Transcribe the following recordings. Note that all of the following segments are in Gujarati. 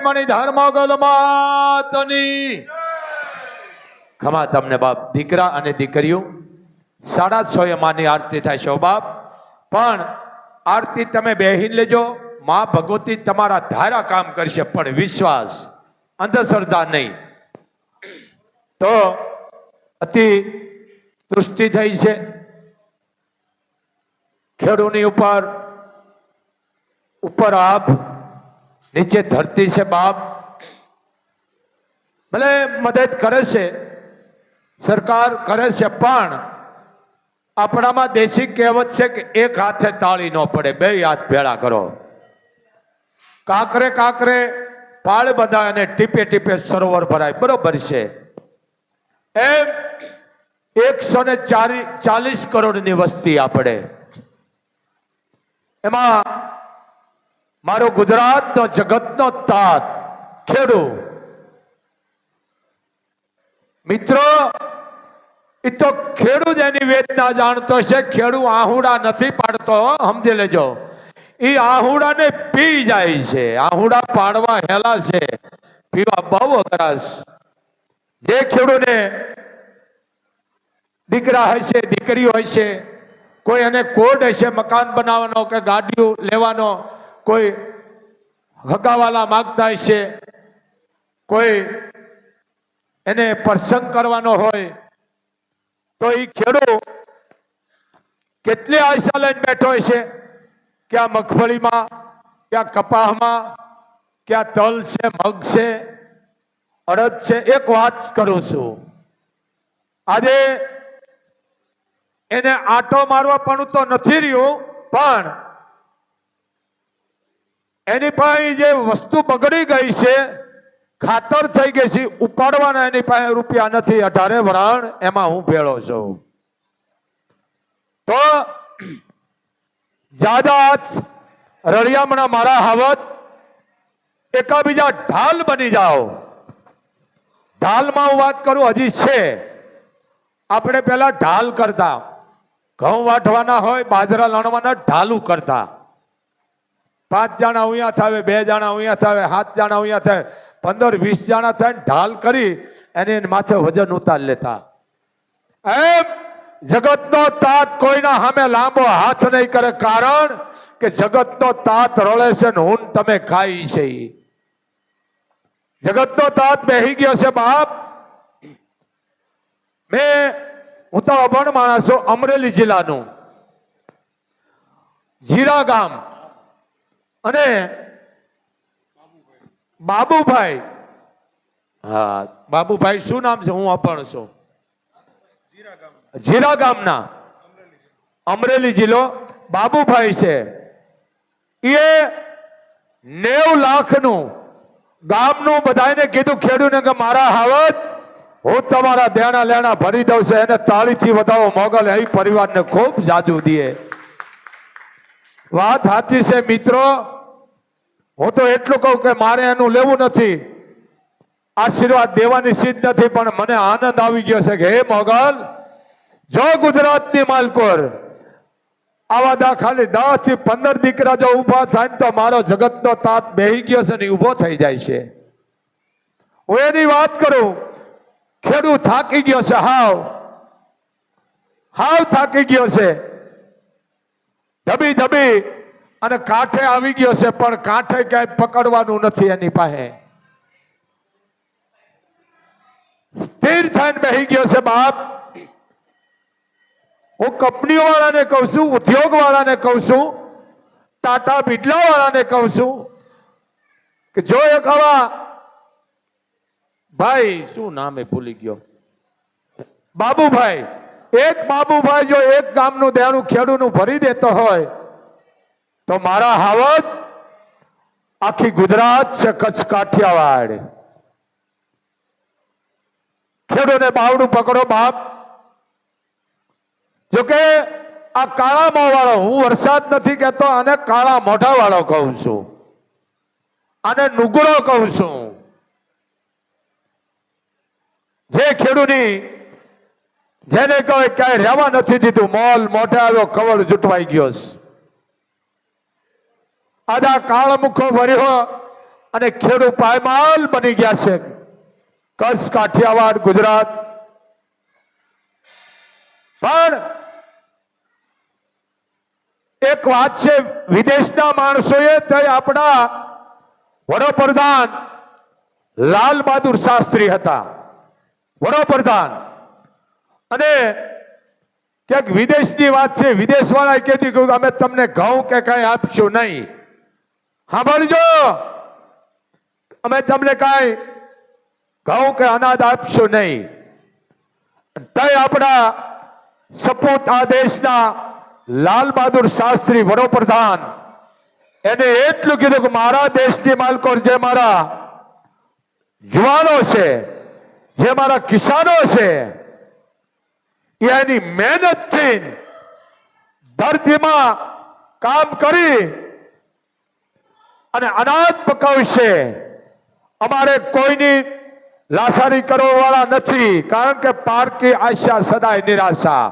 મણી ધર્મ ગલમાતની ખમા તમને બાપ દીકરા અને દીકરીઓ, સાડા છ એ માની આરતી થાય છે બાપ. પણ આરતી તમે બેહીને લેજો, મા ભગવતી તમારા ધારા કામ કરશે, પણ વિશ્વાસ, અંધશ્રદ્ધા નહીં. તો અતિ તૃષ્ટિ થઈ છે. ખેડૂની ઉપર ઉપર આપ નીચે ધરતી છે બાપ. ભલે મદદ કરે છે, સરકાર કરે છે, પણ આપણામાં દેશી કહેવત છે કે એક હાથે તાળી ન પડે, બે હાથ ભેળા કરો. કાંકરે કાંકરે પાળ બધા અને ટીપે ટીપે સરોવર ભરાય, બરોબર છે. એમ એકસો ને ચાલીસ કરોડની વસ્તી આપણે. એમાં મારો ગુજરાતનો જગતનો તાત, ખેડૂ. મિત્રો, એ તો ખેડૂત એની વેદના જાણતો છે ખેડૂ આહુડા નથી પાડતો સમજી લેજો. એ આહુડાને પી જાય છે. આહુડા પાડવા હેલા છે. પીવા બહુ અઘરાશ. જે ખેડૂને દીકરા હોય છે દીકરી હોય છે કોઈ એને કોડ હશે, મકાન બનાવવાનો કે ગાડીઓ લેવાનો કોઈ હગાવાલા માગતા હશે, કોઈ એને પ્રસંગ કરવાનો હોય, તો એ ખેડૂત કેટલી આશા લઈને બેઠો છે કે આ મગફળીમાં, ક્યાં કે આ તલ છે, મગ છે, અડદ છે, એક વાત કરું છું. આજે એને આટો મારવા પણ તો નથી રહ્યું, પણ એની પાસે જે વસ્તુ બગડી ગઈ છે, ખાતર થઈ ગઈ છે, ઉપાડવાના એની પાસે રૂપિયા નથી, અઢારે વરાણ એમાં હું ભેળો છું. તો જાદાત, રળિયામણા મારા હાવત, એકાબીજા ઢાલ બની જાઓ. ઢાલમાં હું વાત કરું, હજી છે. આપણે પેલા ઢાલ કરતા. ઘઉં વાટવાના હોય, બાજરા લણવાના, ઢાલું કરતા. પાંચ જણા અહીંયા થાવે, બે જણા અહીંયા થાવે, સાત જણા અહીંયા થાય પંદર, વીસ જણા થાય ને ઢાલ કરી એને માથે વજન ઉતાર લેતા. એમ જગતનો તાત કોઈના સામે લાંબો હાથ નહીં કરે કારણ કે જગતનો તાત રળે છે ને હું તમે ખાઈ છે. જગતનો તાત બેહી ગયો છે બાપ. મેં, હું તો અભણ માણસ અમરેલી જિલ્લાનું. જીરા ગામ. અને બાબુભાઈ. હા. બાબુભાઈ શું નામ છે? હું અપણ છું. જીરા ગામના. અમરેલી જિલ્લો. બાબુભાઈ છે. એ નેવ લાખનું ગામનું બધાને કીધું ખેડૂને કે મારા હાવત હું તમારા દેણા લેણા ભરી દઉં છે. એને તાળીથી વધાવો મોગલ એ પરિવારને ખૂબ જાદુ દે. વાત સાચી છે, મિત્રો. હું તો એટલું કહું કે મારે એનું લેવું નથી. આશીર્વાદ દેવાની સિદ્ધ નથી, પણ મને આનંદ આવી ગયો છે કે હે મોગલ, જો ગુજરાતની માલકોર આવા દા ખાલી દસથી પંદર દીકરા જો ઊભા થાય તો મારો જગતનો તાત બેહી ગયો છે ને ઊભો થઈ જાય છે. હું એની વાત કરું, ખેડૂત થાકી ગયો છે, હાવ. હાવ થાકી ગયો છે. ધબી ધબી. અને કાંઠે આવી ગયો છે, પણ કાંઠે ક્યાંય પકડવાનું નથી એની પાસે. સ્થિર થઈને બેહી ગયો છે બાપ. હું કંપનીઓ વાળાને કહું છું ઉદ્યોગ વાળાને કહું છું, ટાટા બિરલા વાળાને કહું છું, કે જો એક આવા ભાઈ, શું નામે ભૂલી ગયો? બાબુભાઈ એક બાબુભાઈ જો એક ગામનું દેણું ખેડૂનું ભરી દેતો હોય, તો મારા હાવત આખી ગુજરાત છે કચ્છ કાઠિયાવાડ. ખેડૂને બાવડું પકડો બાપ. જોકે આ કાળા મોં વાળો હું વરસાદ નથી કહેતો, અને કાળા મોઢા વાળો કહું છું. અને નુગડો કહું છું. જે ખેડૂની જેને કહે ક્યાંય રહેવા નથી દીધું, મોલ મોઢે આવ્યો, કવળ જૂટવાઈ ગયો આદા કાળ મુખો ભર્યો અને ખેડૂત પાયમાલ બની ગયા છે. કચ્છ, કાઠિયાવાડ, ગુજરાત. પણ એક વાત છે, વિદેશના માણસોએ તે આપણા વડાપ્રધાન લાલ બહાદુર શાસ્ત્રી હતા. વડાપ્રધાન અને ક્યાંક વિદેશની વાત છે વિદેશ વાળા કહેતી કે અમે તમને ઘઉં કે કઈ આપશું નહીં. સાંભળજો. અમે તમને કાંઈ ઘઉં કે અનાજ આપશું નહીં. તય આપણા સપૂત આ દેશના લાલ બહાદુર શાસ્ત્રી વડોપ્રધાન, એને એટલું કીધું કે મારા દેશની માલકો જે મારા યુવાનો છે, જે મારા કિસાનો છે એની મહેનતથી ધરતીમાં કામ કરી અને અનાજ પકાવશે. અમારે કોઈની લાસારી કરવાવાળા નથી, કારણ કે પારકી આશા સદાય નિરાશા.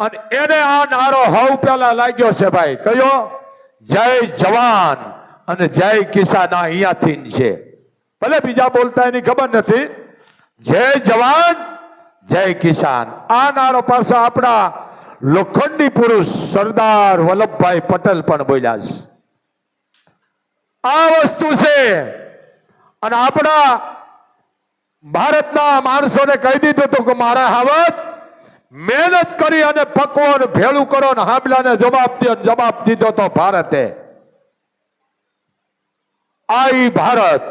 અને એને આ નારો હવ પેલા લાગ્યો છે ભાઈ. કયો? જય જવાન અને જય કિસાન અહીંયાથી છે. ભલે બીજા બોલતા એની ખબર નથી. જય જવાન જય કિસાન. આ નારો પાછો આપણા લોખંડી પુરુષ સરદાર વલ્લભભાઈ પટેલ પણ બોલ્યા છે. આ વસ્તુ છે. અને આપણા ભારતના માણસોને કહી દીધું હતું કે મારા હાવત મહેનત કરી અને પકવો અને ભેળું કરો અને હામલાને જવાબ દો જવાબ દીધો તો ભારતે. આ ભારત.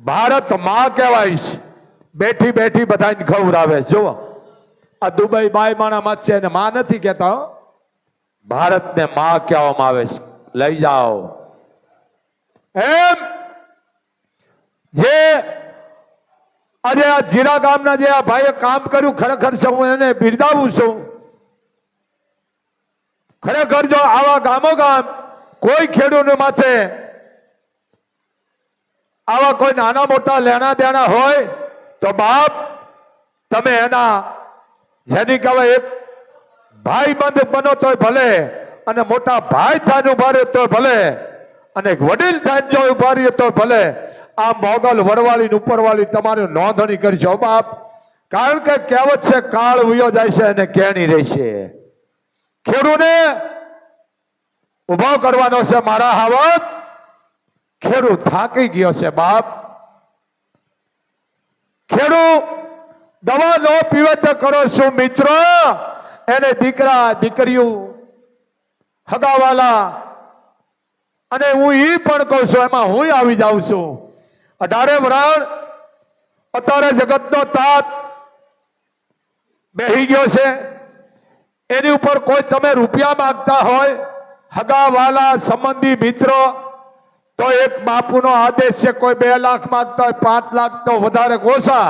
ભારતમાં કહેવાય છે. બેઠી બેઠી બધાને ખવડાવે જુઓ આ દુબઈ બાય માણામાં છે અને માં નથી કહેતા ભારતને માં કહેવામાં આવે છે. લઈ જાઓ. એમ જે આજે આ જીરા ગામના જે આ ભાઈએ કામ કર્યું, ખરેખર છે, હું એને બિરદાવું છું. ખરેખર જો આવા ગામો ગામ કોઈ ખેડૂત માથે આવા કોઈ નાના મોટા લેણા દેણા હોય તો બાપ, તમે એના, જેની કહેવાય એક ભાઈ બંધ બનો તોય ભલે, અને મોટા ભાઈ થાય ઊભા તોય ભલે, અને એક વડીલ થાય જો ઊભા રહ્યો તોય ભલે આ મોગલ વડવાળી ઉપરવાળી તમારી નોંધણી કરજો બાપ. કારણ કે કહેવત છે, કાળ ઉયો જાય છે અને કેણી રહેશે ખેડૂને ઊભો કરવાનો છે મારા હાવત. ખેડૂત થાકી ગયો છે બાપ. ખેડૂત દવા નો પીવે તો કરો શું મિત્રો. એને દીકરા, દીકરીઓ, હગાવાલા. અને હું એ પણ કહું છું, એમાં હું આવી જાઉં છું. અઢારે વરણ અત્યારે જગતનો તાત બેહી ગયો છે. એની ઉપર કોઈ તમે રૂપિયા માંગતા હોય, હગાવાલા સંબંધી મિત્રો તો એક બાપુનો આદેશ છે, કોઈ બે લાખ માંગતા હોય, પાંચ લાખ તો વધારે ઓછા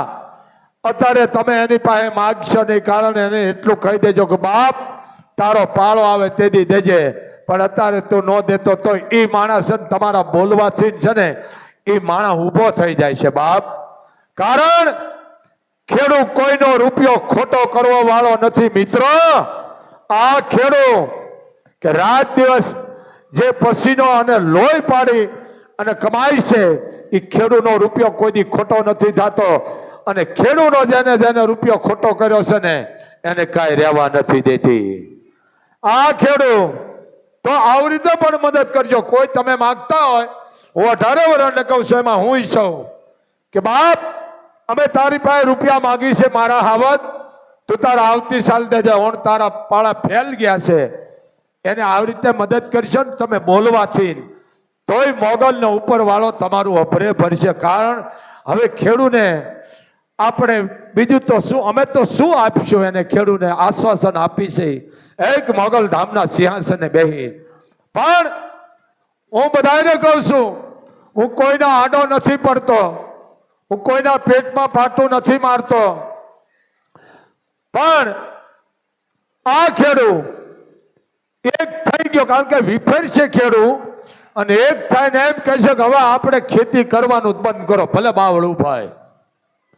અત્યારે તમે એની પાસે માગશો નહીં, કારણ એને એટલું કહી દેજો કે, બાપ, તારો પાળો આવે તેથી દેજે. પણ અત્યારે તું ન દેતો તો એ માણસ તમારા બોલવાથી છે ને એ માણસ ઊભો થઈ જાય છે, બાપ. કારણ ખેડૂત કોઈનો રૂપિયો ખોટો કરવો વાળો નથી, મિત્રો. આ ખેડૂત કે રાત દિવસ જે પસીનો અને લોહી પાડી અને કમાય છે એ ખેડૂતનો રૂપિયો કોઈ દી ખોટો નથી થતો અને ખેડૂતનો જેને જેને રૂપિયો ખોટો કર્યો છે ને, એને કાંઈ રહેવા નથી દેતી. આ ખેડૂત તો આવી રીતે પણ મદદ કરજો. કોઈ તમે માગતા હોય, હું અઢારે વર્ષને કહું છું, એમાં હું છું કે, બાપ, અમે તારી પાસે રૂપિયા માગી છે, મારા હાવત તું તારા આવતી સાલ દેજે, ઓણ તારા પાળા ફેલ ગયા છે. એને આવી રીતે મદદ કરશો ને તમે બોલવાથી તોય મોગલનો ઉપર વાળો તમારું અભરે ભરશે. કારણ હવે ખેડૂને આપણે બીજું તો શું, અમે તો શું આપશું એને ખેડૂને આશ્વાસન આપીશે એક મોગલ ધામના સિંહાસને બેહી. પણ હું બધાને કહું છું, હું કોઈના આડો નથી પડતો. હું કોઈના પેટમાં પાટું નથી મારતો. પણ આ ખેડૂત એક થઈ ગયો કારણ કે વિફેર છે ખેડૂત. અને એક થાય ને એમ કહે છે કે હવે આપણે ખેતી કરવાનું બંધ કરો. ભલે બાવળ ભાઈ.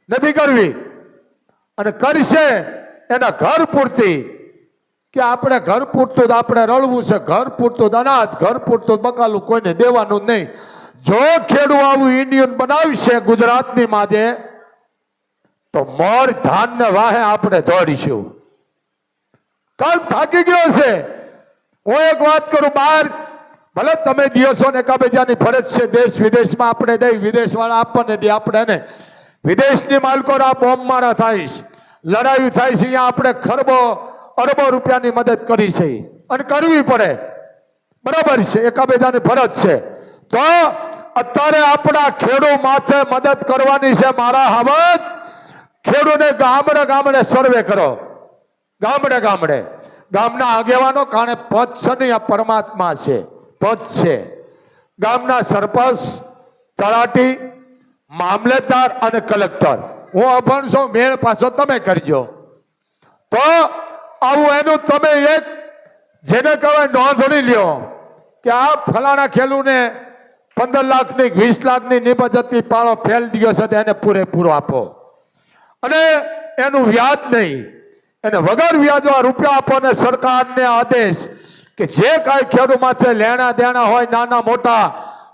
નથી કરવી. અને કરશે એના ઘર પૂરતી. કે આપણે ઘર પૂરતું જ આપણે રળવું છે. ઘર પૂરતું જ અનાજ, ઘર પૂરતું બકાલું કોઈને દેવાનું નહીં. જો ખેડૂત આવું ઇન્ડિયન બનાવશે ગુજરાતની માજે તો મોર ધાન ને વાહે આપણે દોડીશું. કાલ થાકી ગયો છે હું એક વાત કરું બહાર ભલે તમે દિવસો ને એકાબીજાની ફરજ છે, દેશ વિદેશમાં આપણે દઈ વિદેશ વાળા આપણને દે, આપણે ને. વિદેશની માલકો આ બોમ્બ મારા થાય છે લડાઈ થાય છે, અહીંયા આપણે ખરબો, અરબો રૂપિયાની મદદ કરી છે. અને કરવી પડે. બરાબર છે એકાબીજાની ફરજ છે. તો અત્યારે આપણા ખેડૂ માથે મદદ કરવાની છે મારા હાવત ખેડૂને ગામડે ગામડે સર્વે કરો. ગામડે ગામડે. ગામના આગેવાનો કારણે પદ છે ને આ પરમાત્મા છે. પદ છે. ગામના સરપંચ, તલાટી, મામલતદાર અને કલેક્ટર. હું અભણ છું, મેળ પાછો તમે કરજો. તો આવું એનું તમે એક જેને કહેવાય નોંધણી લ્યો કે આ ફલાણા ખેલુને પંદર લાખની, વીસ લાખની નિબજતી પાળો ફેલ દિયો છે એને પૂરેપૂરો આપો. અને એનું વ્યાજ નહીં. એને વગર વ્યાજો રૂપિયા આપો ને સરકારને આદેશ કે જે કાંઈ ખેડૂત માથે લેણા દેણા હોય નાના મોટા,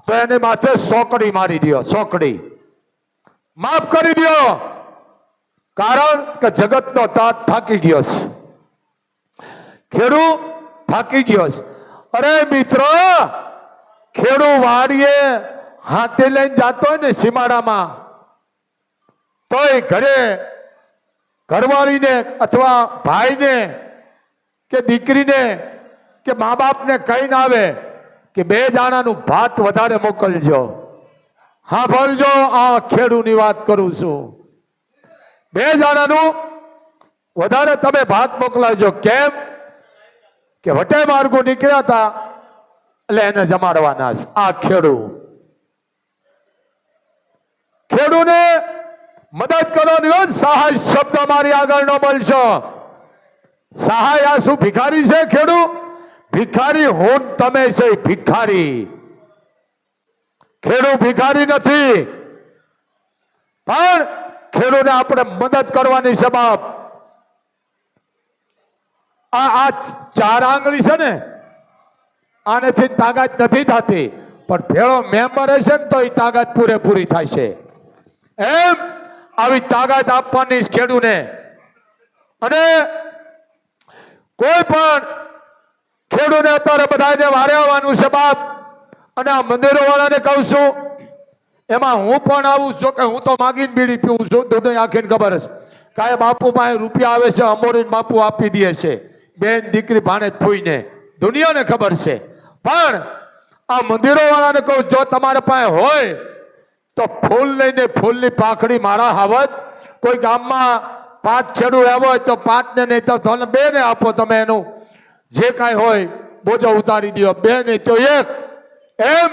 તો એની માથે સોકડી મારી દ્યો, સોકડી. માફ કરી દ્યો. કારણ કે જગતનો તાત થાકી ગયો છે. ખેડૂ થાકી ગયો છે. અરે મિત્રો ખેડૂ વાડીએ હાથે લઈને જાતો હોય ને સીમાડામાં, તોય ઘરે ઘરવાળીને અથવા ભાઈને કે દીકરીને કે મા બાપને કહીને આવે કે બે દાણાનું ભાત વધારે મોકલજો. હા ભરજો આ ખેડૂની વાત કરું છું. બે દાણાનું વધારે તમે ભાત મોકલાવજો. કેમ? કે વટે માર્ગો નીકળ્યા હતા, એટલે એને જમાડવાના આ ખેડૂ. ખેડૂને મદદ કરવાની હોય સહાય શબ્દ મારી આગળનો બોલશો સહાય આ શું, ભિખારી છે ખેડૂ ભિખારી હું તમે છે ભિખારી. ખેડૂ ભિખારી નથી. પણ ખેડૂને આપણે મદદ કરવાની છે, બાપ. આ આ ચાર આંગળી છે ને, આનેથી તાકાત નથી થતી. પણ ભેળો મેમ્બર હશે ને, તો એ તાકાત પૂરેપૂરી થાય છે એમ? આવી તાકાત આપવાની ખેડૂને. અને કોઈ પણ ખેડૂને અત્યારે બધાને વારે આવવાનું છે બાપ. અને આ મંદિરો વાળાને કહું છું, એમાં હું પણ આવું છું કે હું તો માગીને બીડી પીવું છું તો આખીને ખબર છે. કાંઈ બાપુ પાસે રૂપિયા આવે છે, અમોરીને બાપુ આપી દે છે. બેન દીકરી ભાણે ફૂઈને દુનિયાને ખબર છે. પણ આ મંદિરો વાળાને કહું, જો તમારા પાસે હોય તો ફૂલ લઈને ફૂલની પાખડી મારા હાવત કોઈ ગામમાં પાંચ છેડું આવ્યો હોય તો પાંચને નહીં તો તમને બે ને આપો તમે એનું. જે કાંઈ હોય બોજો ઉતારી દો બે નહીં તો એક. એમ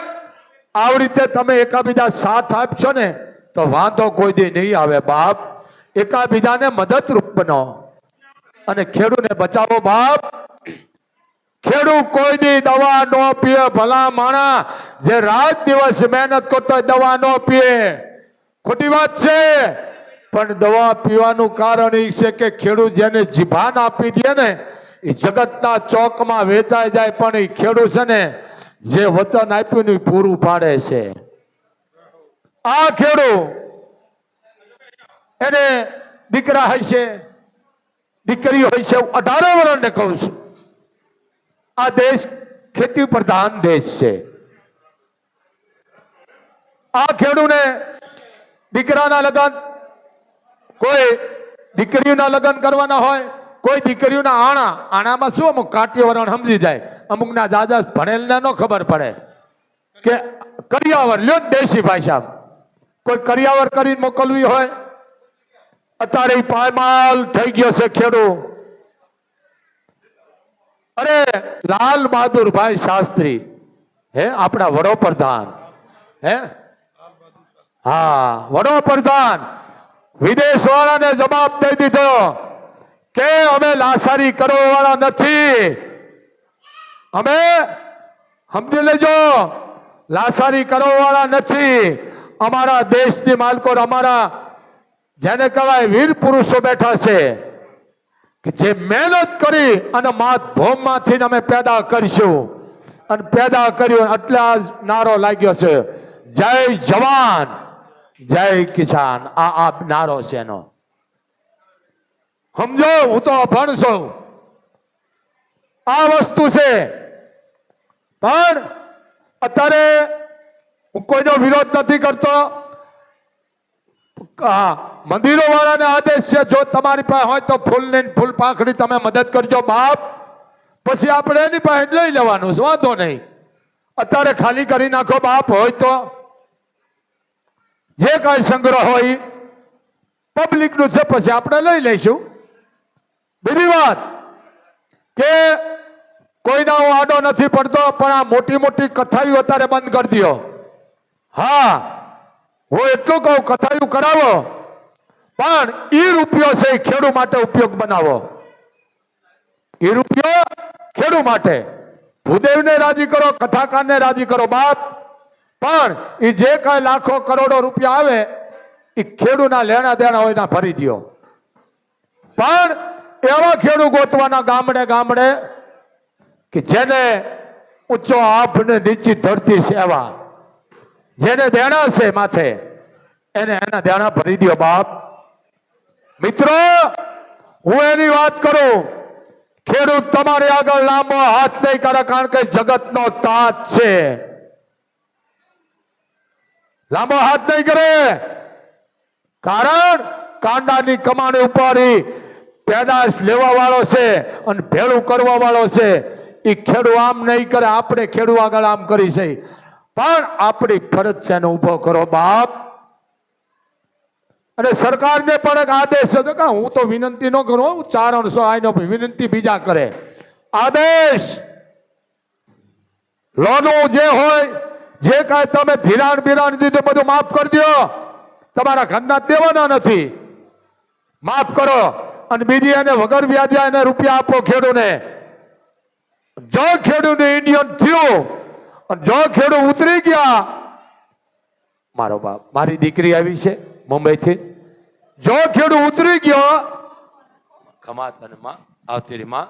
આવી રીતે તમે એકાબીજા સાથ આપશો ને તો વાંધો કોઈ દે નહીં આવે બાપ. એકાબીજાને મદદરૂપ બનો. અને ખેડૂને બચાવો બાપ. ખેડૂત કોઈ દી દવા નો પીએ, ભલા માણા જે રાત દિવસ મહેનત કરતો દવા નો પીએ. ખોટી વાત છે. પણ દવા પીવાનું કારણ એ છે કે ખેડૂત જેને જીભાન આપી દે ને એ જગતના ચોકમાં વેચાઈ જાય, પણ એ ખેડૂત છે ને, જે વચન આપ્યું ને પૂરું પાડે છે. આ ખેડૂત એને દીકરા હોય છે દીકરી હોય છે અઢારે વર્ષને કહું છું. આ દેશ ખેતી પ્રધાન દેશ છે. આ ખેડૂને દીકરાના લગ્ન, કોઈ દીકરીઓના લગ્ન કરવાના હોય, કોઈ દીકરીઓના આણા, આણામાં શું અમુક કાટ્યવરણ સમજી જાય. અમુકના દાદા ભણેલને ન ખબર પડે કે કરિયાવર, લ્યો દેશી ભાષા કોઈ કરિયાવર કરીને મોકલવી હોય, અત્યારે પાયમાલ થઈ ગયો છે ખેડૂત. અરે, લાલ બહાદુરભાઈ શાસ્ત્રી. હે, આપણા વડોપ્રધાન. હે? હા, વડોપ્રધાન. વિદેશ વાળાને જવાબ દઈ દીધો. કે અમે લાસારી કરવા વાળા નથી. અમે, સમજી લેજો. લાસારી કરવા વાળા નથી. અમારા દેશની માલકો અમારા, જેને કહેવાય વીર પુરુષો બેઠા છે. કે જે મહેનત કરી અને માત ભૌમમાંથી અમે પેદા કરીશું. અને પેદા કર્યું એટલે આ નારો લાગ્યો છે. જય જવાન, જય કિસાન. આ આ નારો છે એનો. સમજો, હું તો અભણ આ વસ્તુ છે. પણ અત્યારે હું કોઈનો વિરોધ નથી કરતો. મંદિરો વાળાને આદેશ છે, જો તમારી પાસે હોય તો ફૂલ લઈને ફૂલ પાંખડી તમે મદદ કરજો, બાપ. પછી આપણે એની પાસે લઈ લેવાનું છે, વાંધો નહીં. અત્યારે ખાલી કરી નાખો, બાપ, હોય તો. જે કાંઈ સંગ્રહ હોય પબ્લિકનું છે, પછી આપણે લઈ લઈશું. બીજી વાત કે કોઈના હું આડો નથી પડતો, પણ આ મોટી મોટી કથાઈઓ અત્યારે બંધ કરી દો હા. હું એટલું કહું, કથાયું કરાવો. પણ ઈ રૂપિયો છે એ ખેડૂ માટે ઉપયોગ બનાવો. એ રૂપિયો ખેડૂ માટે. ભૂદેવને રાજી કરો, કથાકારને રાજી કરો, બાપ. પણ એ જે કાંઈ લાખો કરોડો રૂપિયા આવે એ ખેડૂના લેણા દેણા હોય ભરી દ્યો. પણ એવા ખેડૂ ગોતવાના ગામડે ગામડે કે જેને ઊંચો આભ ને નીચી ધરતી સેવા જેને દેણા છે માથે, એને એના દેણા ભરી દ્યો બાપ. મિત્રો, હું એની વાત કરું, ખેડૂત તમારી આગળ લાંબો હાથ નહીં કરે કારણ કે જગતનો તાજ છે. લાંબો હાથ નહીં કરે. કારણ કાંડાની કમાણી ઉપાડી પેદાશ લેવા વાળો છે અને ભેળું કરવા વાળો છે. એ ખેડૂ આમ નહીં કરે, આપણે ખેડૂ આગળ આમ કરી છે. પણ આપણી ફરજ છે એને ઊભો કરો, બાપ. અને સરકારને પણ એક આદેશ છે કે હું તો વિનંતી ન કરું હું ચારણસો આઈનો વિનંતી બીજા કરે. આદેશ. લોનો જે હોય, જે કાંઈ તમે ધિરાણ બિરાણ દીધું બધું માફ કરી દો. તમારા ઘરના દેવાના નથી. માફ કરો. અને બીજી એને વગર વ્યાજ્યા એને રૂપિયા આપો ખેડૂને. જો ખેડૂને ઇન્ડિયન થયું અને જો ખેડૂ ઉતરી ગયા, મારો બાપ, મારી દીકરી આવી છે મુંબઈથી. જો ખેડો ઉતરી ગયો ખમા તને માં આવતી રહી માં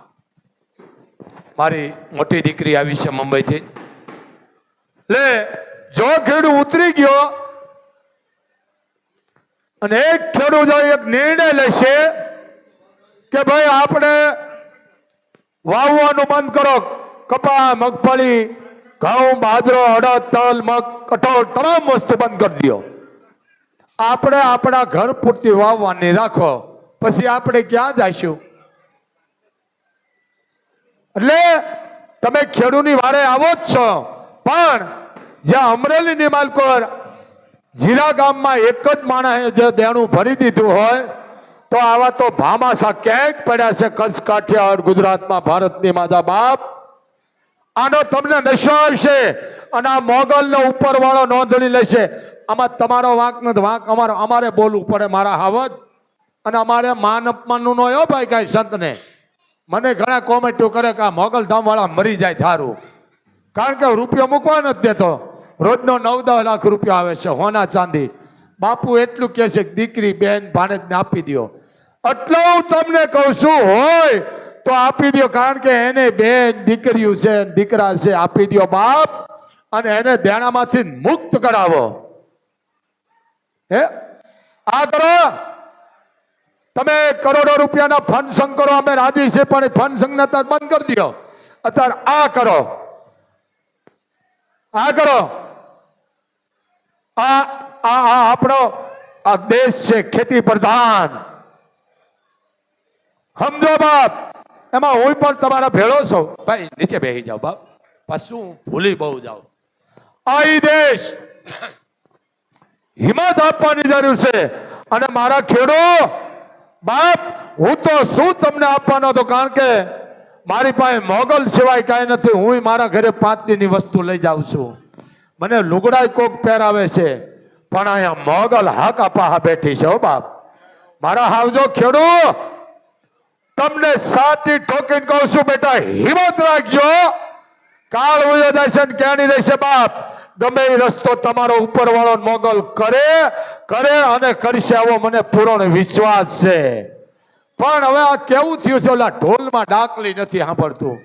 મારી મોટી દીકરી આવી છે મુંબઈથી. લે, જો ખેડૂ ઉતરી ગયો, અને એક ખેડૂત એક નિર્ણય લેશે કે ભાઈ આપણે વાવવાનું બંધ કરો કપા મગફળી ઘઉં, બાજરો, અડદ, તલ, મગ, કઠોળ તમામ વસ્તુ બંધ કરી દો. આપણે આપણા ઘર પૂરતી વાવવાની રાખો. પછી આપણે ક્યાં જઈશું એટલે તમે ખેડૂની વારે આવો જ છો. પણ જ્યાં અમરેલીની માલકોર જીરા ગામમાં એક જ માણસે જે દેણું ભરી દીધું હોય, તો આવા તો ભામાસા ક્યાંક પડ્યા છે. કચ્છ, કાઠિયાવાડ, ગુજરાતમાં ભારતની માતા બાપ આનો તમને નશો આવશે અને આ મોગલનો ઉપરવાળો નોંધણી લેશે. આમાં તમારો વાંક નથી વાંક અમારો અમારે બોલવું પડે મારા હાવજ. અને અમારે માન અપમાનનું ન હો ભાઈ કાંઈ સંતને. મને ઘણા કોમેન્ટો કરે કે આ મોગલ ધામવાળા મરી જાય ધારું. કારણ કે રૂપિયો મૂકવા નથી દેતો. રોજનો નવ દસ લાખ રૂપિયા આવે છે હોના ચાંદી. બાપુ એટલું કહે છે દીકરી બેન ભાણેજને આપી દો એટલો હું તમને કહું છું, હોય તો આપી દો કારણ કે એને બેન દીકરીઓ છે દીકરા છે, આપી દો બાપ અને એને દેણામાંથી મુક્ત કરાવો. હે? આ કરો. તમે કરોડો રૂપિયાના ફંડ સંઘ કરો, અમે રાજી છે પણ ફંડ સંઘને અત્યારે બંધ કરી દો અત્યારે આ કરો. આ કરો. આ આ આપણો, આ દેશ છે ખેતી પ્રધાન. સમજો બાપ. એમાં હું પણ તમારા ભેળો છું. ભાઈ નીચે બેસી જાઓ બાપ. પાછું ભૂલી બહુ જાઓ આ દેશ. હિંમત આપવાની જરૂર છે. અને મારા ખેડો બાપ હું તો શું તમને આપવાનો હતો? કારણ કે મારી પાસે મોગલ સિવાય કાંઈ નથી. હું મારા ઘરે પાંચ દિનની વસ્તુ લઈ જાઉં છું. મને લુગડાય કોક પહેરાવે છે. પણ અહીંયા મોગલ હા કાપા હા બેઠી છે હો બાપ. મારા હાવજો ખેડૂ તમને સાચી ઠોકીને કહું છું, બેટા, હિંમત રાખજો. કાળ ઉયો દર્શન ક્યાંની રહેશે બાપ? ગમે એ રસ્તો તમારો ઉપરવાળો મોગલ કરે કરે અને કરશે આવો મને પૂર્ણ વિશ્વાસ છે. પણ હવે આ કેવું થયું છે? ઓલા ઢોલમાં ડાકલી નથી સાંભળતું.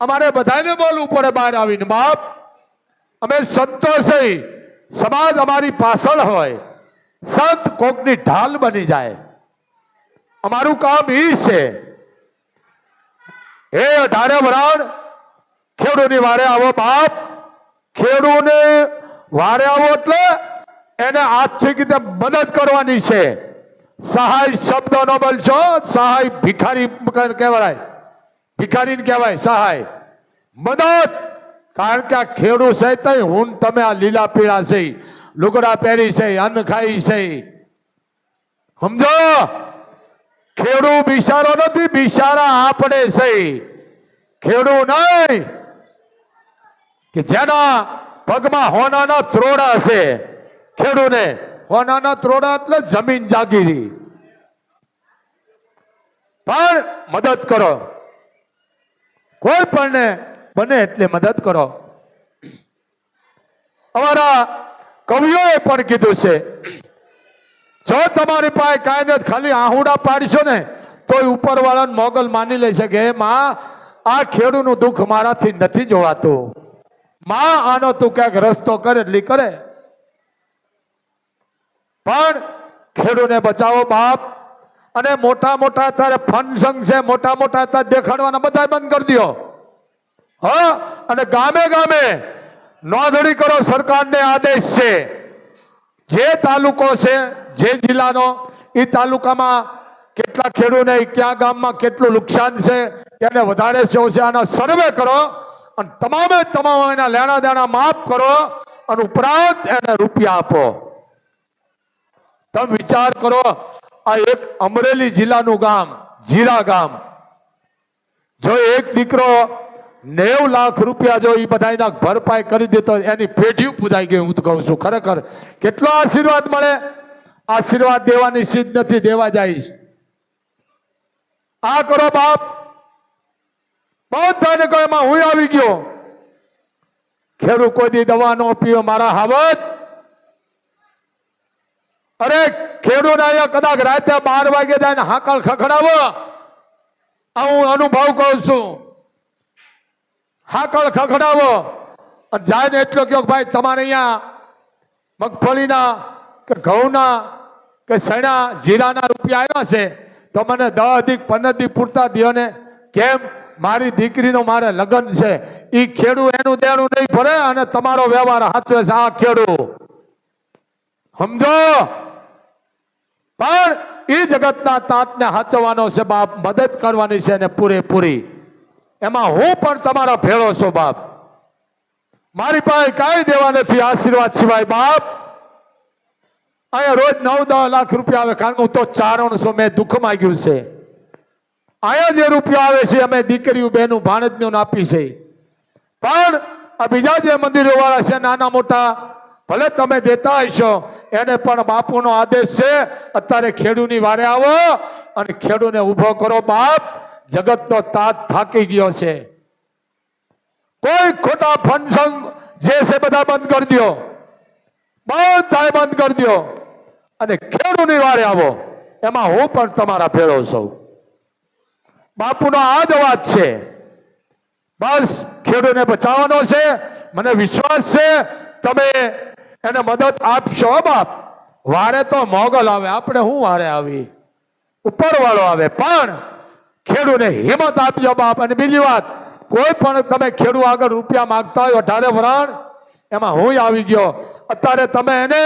અમારે બધાને બોલવું પડે બહાર આવીને, બાપ. અમે સંતોષ સમાજ અમારી પાછળ હોય. સંત કોકની ઢાલ બની જાય. અમારું કામ એ છે હે અઢારે વરાણ ખેડૂની વારે આવો બાપ. ખેડૂને વારે આવો એટલે એને આર્થિક રીતે મદદ કરવાની છે. સહાય શબ્દ નો બોલશો સહાય ભિખારી કહેવાય. ભિખારીને કહેવાય સહાય. મદદ. કારણ કે આ ખેડૂત છે તઈ હું તમે આ લીલા પીળા છે. લુગડા પહેરી છે, અન્ન ખાઈ છે. સમજો? ખેડૂ બિચારો નથી, બિચારા આપણે છે. ખેડૂ નહીં. કે જેના પગમાં હોનાના ત્રોડા છે. ખેડૂને હોનાના ત્રોડા એટલે જમીન જાગીરી. પણ મદદ કરો. કોઈ પણને બને એટલે મદદ કરો. અમારા કવિઓએ પણ કીધું છે જો તમારી પાસે કાંઈ નથી, ખાલી આહુડા પાડશો ને, તોય ઉપરવાળાને મોગલ માની લઈ શકે માં, આ ખેડૂનું દુઃખ મારાથી નથી જોવાતું. માં, આનો તું ક્યાંક રસ્તો કરે, એટલી કરે. પણ ખેડૂને બચાવો બાપ. અને મોટા મોટા અત્યારે ફંક્શન છે, મોટા મોટા અત્યારે દેખાડવાના બધા બંધ કરી દો હા? અને ગામે ગામે નોંધણી કરો સરકારને આદેશ છે. જે તાલુકો છે, જે જિલ્લાનો એ તાલુકામાં કેટલા ખેડૂને, કયા ગામમાં કેટલું નુકસાન છે, એને વધારે છે, ઓછા, આનો સર્વે કરો અને તમામે તમામ એના લેણા દેણા માફ કરો અને ઉપરાંત એને રૂપિયા આપો. તમે વિચાર કરો, આ એક અમરેલી જિલ્લાનું ગામ, જીરા ગામ. જો એક દીકરો નેવ લાખ રૂપિયા જો એ બધાના ભરપાઈ કરી દેતો એની પેઢી પૂજાઈ ગઈ, હું તો કહું છું. ખરેખર કેટલો આશીર્વાદ મળે? આશીર્વાદ દેવાની સિદ્ધ નથી, દેવા જાય આ કરો બાપ. બધાને કહો એમાં હું આવી ગયો. ખેડૂત કોઈ દી દવા નો પીવો મારા હાવત અરે, ખેડૂત અહીંયા કદાચ રાતે બાર વાગે જાય હાકલ ખખડાવો. હું અનુભવ કહું છું. હાકળ ખખડાવો. અને જાય ને એટલો કહો ભાઈ, તમારે અહીંયા મગફળીના કે ઘઉંના કે સણા જીરાના રૂપિયા આવ્યા છે, તો મને દહ અધિક પંદર દી પૂરતા દો ને. કેમ? મારી દીકરીનો મારે લગ્ન છે. એ ખેડૂ એનું દેણું નહીં ભરે અને તમારો વ્યવહાર હાથવે છે આ ખેડૂ. સમજો? પણ એ જગતના તાતને હાચવાનો છે બાપ, મદદ કરવાની છે ને પૂરેપૂરી. એમાં હું પણ તમારા ભેળો છું, બાપ. મારી પાસે કાંઈ દેવા નથી આશીર્વાદ સિવાય, બાપ. અહીંયા રોજ નવ દસ લાખ રૂપિયા આવે. કારણ કે હું તો ચારણ છું, મેં દુઃખ માગ્યું છે. અહીંયા જે રૂપિયા આવે છે, અમે દીકરીઓ, બહેનું ભાણજનું આપી છે. પણ આ બીજા જે મંદિરો વાળા છે, નાના મોટા, ભલે તમે દેતા હશો, એને પણ બાપુનો આદેશ છે, અત્યારે ખેડૂની વારે આવો અને ખેડૂને ઊભો કરો, બાપ. જગતનો તાત થાકી ગયો છે. કોઈ ખોટા ફંક્શન જે છે બધા બંધ કરી દો. બધા બંધ કરી દો. અને ખેડૂની વારે આવો. એમાં હું પણ તમારા ભેળો છું. બાપુનો આ જ અવાજ છે. બસ, ખેડૂને બચાવવાનો છે. મને વિશ્વાસ છે. તમે એને મદદ આપશો બાપ. વારે તો મોગલ આવે. આપણે શું વારે આવી? ઉપરવાળો આવે. પણ ખેડૂને હિંમત આપજો બાપ. અને બીજી વાત, કોઈ પણ તમે ખેડૂ આગળ રૂપિયા માંગતા હોય અઢારે વરાણ એમાં હું આવી ગયો. અત્યારે તમે એને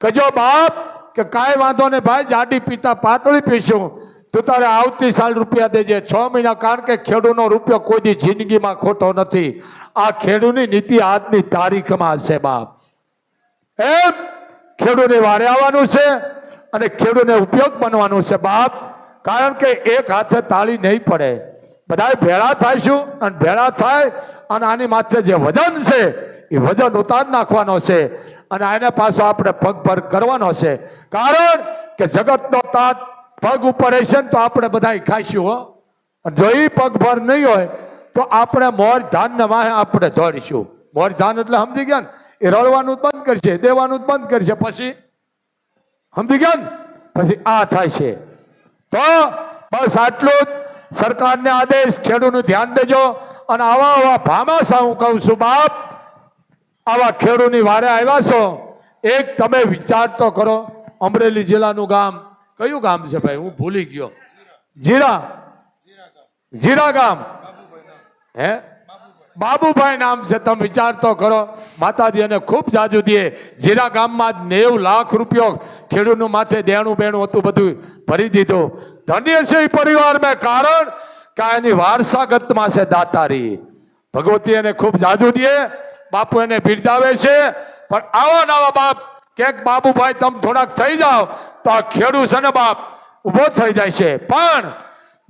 કહેજો બાપ કે કાંઈ વાંધો નહીં ભાઈ, જાડી પીતા પાતળી પીશું. તું તારે આવતી સાલ રૂપિયા દેજે. છ મહિના કારણ કે ખેડૂનો રૂપિયો કોઈ જિંદગીમાં ખોટો નથી. આ ખેડૂની નીતિ આજની તારીખમાં છે બાપ. એમ ખેડૂને વારે આવવાનું છે અને ખેડૂને ઉપયોગ બનવાનું છે બાપ. કારણ કે એક હાથે તાળી નહીં પડે. બધા ભેળા થાયશું અને ભેળા થાય અને આની માથે જે વજન છે, એ વજન ઉતાર નાખવાનો છે અને આને પાછો આપણે પગભર કરવાનો છે. કારણ કે જગતનો તાત પગ ઉપર હશે તો આપણે બધા ખાઈશું, હો. અને જો એ પગભર નહીં હોય, તો આપણે મોર ધાન ને વાહે આપણે દોડીશું મોર ધાન એટલે સમજી ગયા ને? એ રળવાનું જ બંધ કરશે દેવાનું બંધ કરશે. પછી? સમજી ગયા ને? પછી આ થાય છે. તો બસ આટલું જ. સરકારને આદેશ, ખેડૂતનું ધ્યાન દેજો અને આવા આવા ભામાસા હું કહું છું, બાપ, આવા ખેડૂની વારે આવ્યા છો. એક તમે વિચાર તો કરો, અમરેલી જિલ્લાનું ગામ કયું ગામ છે ભાઈ? હું ભૂલી ગયો. જીરા. જીરા ગામ. હે? બાબુભાઈ નામ છે, તમે વિચાર તો કરો. માતાજી એને ખૂબ જાજુ દે જીરા ગામમાં જ નેવ લાખ રૂપિયો ખેડૂતનું માથે દેણું બેણું હતું, બધું ભરી દીધું. ધન્ય છે એ પરિવાર મેં કારણ કે એની વારસાગતમાં છે દાતારી. ભગવતી એને ખૂબ જાજુ દે બાપુ એને બિરદાવે છે. પણ આવા નવા બાપ, ક્યાંક બાબુભાઈ તમે થોડાક થઈ જાઓ, તો આ ખેડૂત છે ને બાપ, ઊભો થઈ જાય છે. પણ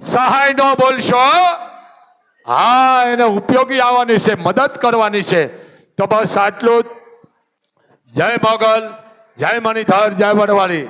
સહાય ન બોલશો. હા, એને ઉપયોગી આવવાની છે, મદદ કરવાની છે. તો બસ આટલું જય મોગલ, જય મણિધર, જય વડવાળી